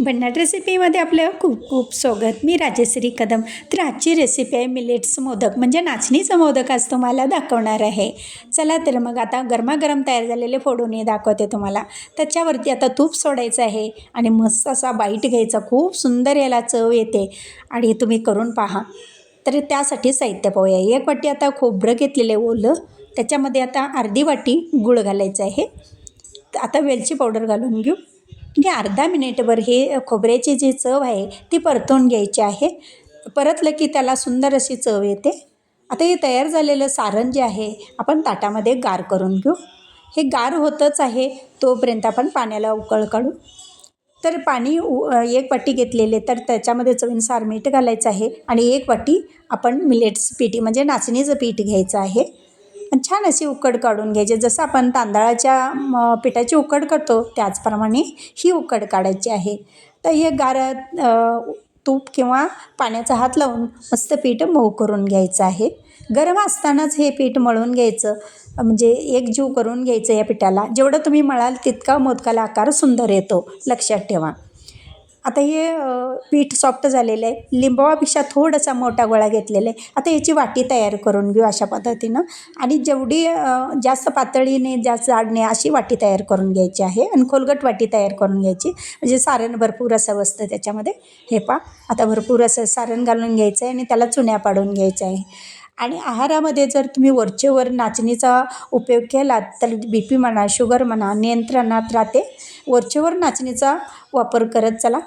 भन्नाट रेसिपीमध्ये आपलं खूप खूप स्वागत. मी राजश्री कदम. तर आजची रेसिपी आहे मिलेट्स मोदक. म्हणजे नाचणीचं मोदक आज तुम्हाला दाखवणार आहे. चला तर मग आता गरमागरम तयार झालेले फोडून दाखवते तुम्हाला. त्याच्यावरती आता तूप सोडायचं आहे आणि मस्त असा बाईट घ्यायचा. खूप सुंदर याला चव येते. आणि तुम्ही करून पहा. तर त्यासाठी साहित्य पाहूया. एक वाटी आता खोबरं घेतलेलं आहे ओलं. त्याच्यामध्ये आता अर्धी वाटी गूळ घालायचं आहे. आता वेलची पावडर घालून घेऊ. म्हणजे अर्धा मिनिटभर हे खोबऱ्याची जी चव आहे ती परतून घ्यायची आहे. परतलं की त्याला सुंदर अशी चव येते. आता हे तयार झालेलं सारण जे आहे आपण ताटामध्ये गार करून घेऊ. हे गार होतच आहे तोपर्यंत आपण पाण्याला उकळ काढू. तर पाणी उ एक वाटी घेतलेले तर त्याच्यामध्ये चवीनुसार मीठ घालायचं आहे आणि एक वाटी आपण मिलेट्स पीठ म्हणजे नाचणीचं पीठ घ्यायचं आहे. छान अशी उकड काढून घ्यायची. जसं आपण तांदळाच्या पिठाची उकड करतो त्याचप्रमाणे ही उकड काढायची आहे. तर हे गार तूप किंवा पाण्याचा हात लावून मस्त पीठ मऊ करून घ्यायचं आहे. गरम असतानाच हे पीठ मळून घ्यायचं. म्हणजे एक जीव करून घ्यायचं या पिठाला. जेवढं तुम्ही मळाल तितका मोदकाला आकार सुंदर येतो. लक्षात ठेवा. आता हे पीठ सॉफ्ट झालेलं आहे. लिंबावापेक्षा थोडासा मोठा गोळा घेतलेला आहे. आता याची वाटी तयार करून घेऊ अशा पद्धतीनं. आणि जेवढी जास्त पातळीने जास्त जाडणे अशी वाटी तयार करून घ्यायची आहे. आणि खोलगट वाटी तयार करून घ्यायची. म्हणजे सारण भरपूर असं बसतं त्याच्यामध्ये. हे पा आता भरपूर असं सारण घालून घ्यायचं आहे आणि त्याला चुन्या पाडून घ्यायचं आहे. आणि आहारामध्ये जर तुम्ही वरचेवर नाचणीचा उपयोग केलात तर बी पी म्हणा शुगर म्हणा नियंत्रणात राहते. वरचेवर नाचणीचा वापर करत चला.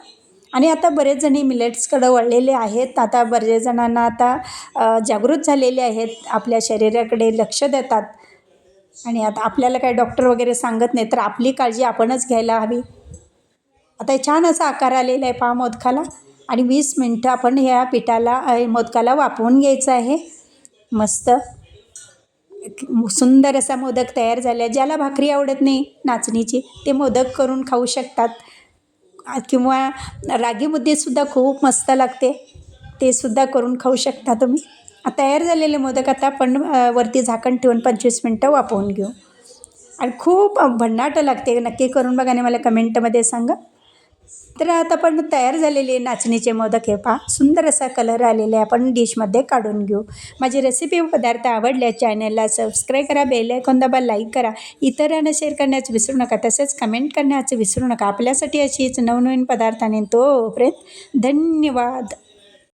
आणि आता बरेच जणी मिलेट्सकडं वळलेले आहेत. आता बरेच जणांना आता जागृत झालेले आहेत. आपल्या शरीराकडे लक्ष देतात. आणि आता आपल्याला काय डॉक्टर वगैरे सांगत नाही तर आपली काळजी आपणच घ्यायला हवी. आता छान असा आकार आलेला आहे पहा मोदकाला. आणि वीस मिनटं आपण ह्या पिठाला मोदकाला वापरून घ्यायचं आहे. मस्त. सुंदर असा मोदक तयार झाला ज्याला भाकरी आवडत नाही नाचणीची ते मोदक करून खाऊ शकतात. किंवा रागीमुद्देसुद्धा खूप मस्त लागते. ते सुद्धा करून खाऊ शकता तुम्ही. तयार झालेले मोदक आता आपण वरती झाकण ठेवून पंचवीस मिनटं वापरून घेऊ. आणि खूप भन्नाट लागते. नक्की करून बघा आणि मला कमेंटमध्ये सांगा. तर आता आपण तयार झालेले नाचणीचे मोदक हे पहा. सुंदर असा कलर आलेला आहे. आपण डिशमध्ये काढून घेऊ. माझी रेसिपी पदार्थ आवडल्या चॅनलला सबस्क्राईब करा बेल आयकॉन दाबा लाईक करा. इतरांना शेअर करण्याचं विसरू नका. तसेच कमेंट करण्याचं विसरू नका. आपल्यासाठी अशीच नवनवीन पदार्थाने तोपर्यंत धन्यवाद.